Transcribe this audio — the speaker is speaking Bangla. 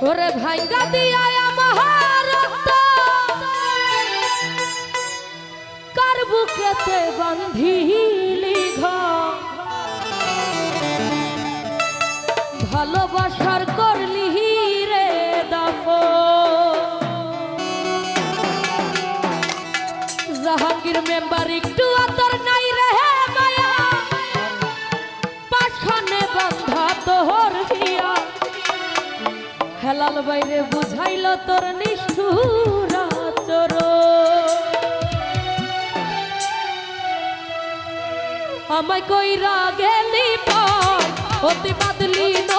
ওরে ভাইঙ্গা দিয়া আমার কার বুকেতে বান্ধিলি ভালোবাসার করলি রে দাপ জাহাঙ্গীর মেম্বার একটু খেলাল বাইরে বুঝাইল তোর নিষ্ঠুর আচর আমায় কইরা গেলি পর অতি বাদলি না